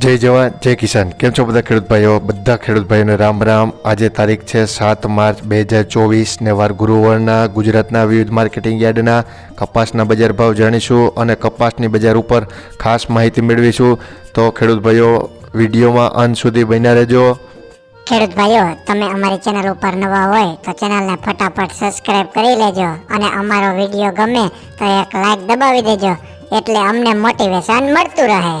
જય જવાન, જય કિસાન. કેમ છો બધા ખેડૂત ભાઈઓ? બધા ખેડૂત ભાઈઓને રામ રામ. આજે તારીખ છે સાત માર્ચ બે હજાર ચોવીસ ને વાર ગુરુવારના ગુજરાતના વિવિધ માર્કેટિંગ યાર્ડના કપાસના બજાર ભાવ જાણીશું અને કપાસની બજાર ઉપર ખાસ માહિતી મેળવીશું. તો ખેડૂત ભાઈઓ, વિડીયોમાં અંત સુધી બન્યા રહેજો. ખેડૂત ભાઈઓ, તમે અમારી ચેનલ ઉપર નવા હોય તો ચેનલને ફટાફટ સબસ્ક્રાઇબ કરી લેજો અને અમારો વીડિયો ગમે તો એક લાઈક દબાવી દેજો એટલે અમને મોટિવેશન મળતું રહે.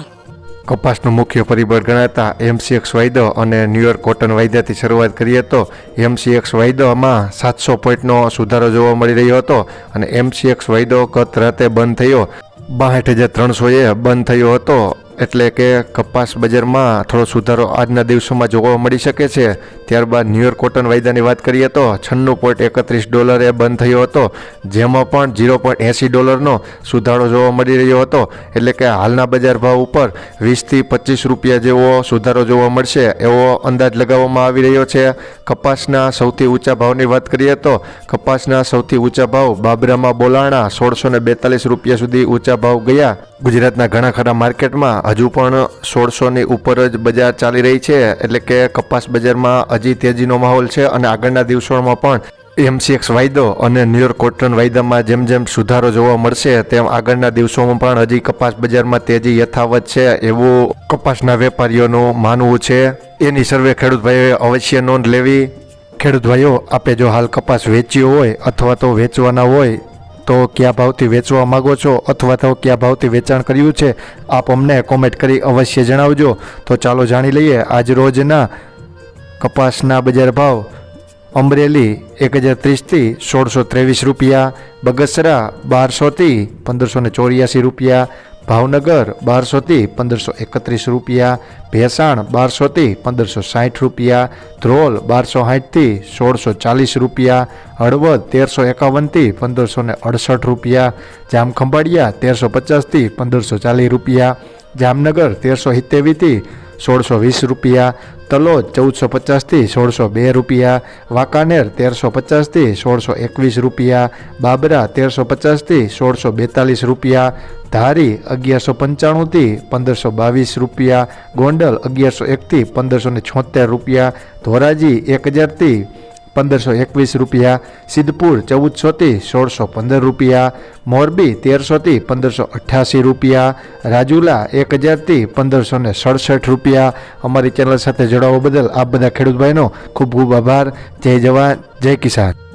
કપાસનું મુખ્ય પરિબળ ગણાતા એમસીએક્સ વાયદો અને ન્યુયોર્ક કોટન વાયદાથી શરૂઆત કરીએ તો એમસીએક્સ વાયદોમાં સાતસો પોઈન્ટનો સુધારો જોવા મળી રહ્યો હતો અને એમસીએક્સ વાયદો ગત રાતે બંધ થયો. બાસઠ હજાર ત્રણસોએ બંધ થયો હતો. એટલે કે કપાસ બજારમાં થોડો સુધારો આજના દિવસોમાં જોવા મળી શકે છે. ત્યારબાદ ન્યુયોર્ક કોટન વાયદાની વાત કરીએ તો છન્નું પોઈન્ટ એકત્રીસ ડોલરે બંધ થયો હતો. જેમાં પણ ઝીરો પોઈન્ટ એંસી ડોલરનો સુધારો જોવા મળી રહ્યો હતો. એટલે કે હાલના બજાર ભાવ ઉપર વીસથી પચીસ રૂપિયા જેવો સુધારો જોવા મળશે એવો અંદાજ લગાવવામાં આવી રહ્યો છે. કપાસના સૌથી ઊંચા ભાવની વાત કરીએ તો કપાસના સૌથી ઊંચા ભાવ બાબરામાં બોલાણા સોળસો બેતાલીસ રૂપિયા સુધી ઊંચા ભાવ ગયા. ગુજરાતના ઘણા ખરા માર્કેટમાં હજુ પણ સોળસોની ઉપર જ બજાર ચાલી રહી છે. એટલે કે કપાસ બજારમાં હજી તેજીનો માહોલ છે અને આગળના દિવસોમાં પણ એમસીએક્સ વાયદો અને ન્યુયોર્ક કોટન વાયદામાં જેમ જેમ સુધારો જોવા મળશે, તેમ આગળના દિવસોમાં પણ હજી કપાસ બજારમાં તેજી યથાવત છે એવું કપાસના વેપારીઓનું માનવું છે. એની સર્વે ખેડૂત ભાઈઓએ અવશ્ય નોંધ લેવી. ખેડૂત ભાઈઓ, આપે જો હાલ કપાસ વેચ્યો હોય અથવા તો વેચવાના હોય તો કયા ભાવથી વેચવા માંગો છો અથવા તો કયા ભાવથી વેચાણ કર્યું છે, આપ અમને કોમેન્ટ કરી અવશ્ય જણાવજો. તો ચાલો જાણી લઈએ, આજ રોજના કપાસના બજાર ભાવ. અમરેલી એક હજાર ત્રીસથી સોળસો ત્રેવીસ રૂપિયા, બગસરા બારસોથી પંદરસો ને ચોર્યાસી રૂપિયા ભાવનગર બારસોથી પંદરસો એકત્રીસ રૂપિયા, ભેસાણ બારસોથી પંદરસો સાઠ રૂપિયા, ધ્રોલ બારસો સાઠથી સોળસો ચાલીસ રૂપિયા, હળવદ તેરસો એકાવનથી પંદરસો ને અડસઠ રૂપિયા, જામખંભાળિયા તેરસો પચાસથી પંદરસો ચાલીસ રૂપિયા, જામનગર તેરસો સિત્તેવીથી સોળસો વીસ રૂપિયા તલોદ ચૌદસો પચાસથી સોળસો બે રૂપિયા, વાંકાનેર તેરસો પચાસથી સોળસો એકવીસ રૂપિયા, બાબરા તેરસો પચાસથી સોળસો બેતાલીસ રૂપિયા, ધારી અગિયારસો પંચાણુંથી પંદરસો બાવીસ રૂપિયા, ગોંડલ અગિયારસો એકથી પંદરસો ને છોતેર રૂપિયા, ધોરાજી એક હજારથી પંદરસો એકવીસ રૂપિયા, સિદ્ધપુર ચૌદસોથી સોળસો પંદર રૂપિયા, મોરબી તેરસોથી પંદરસો અઠ્યાસી રૂપિયા, રાજુલા એક હજારથી પંદરસો ને સડસઠ રૂપિયા. અમારી ચેનલ સાથે જોડાવા બદલ આપ બધા ખેડૂત ભાઈનો ખૂબ ખૂબ આભાર. જય જવાન, જય કિસાન.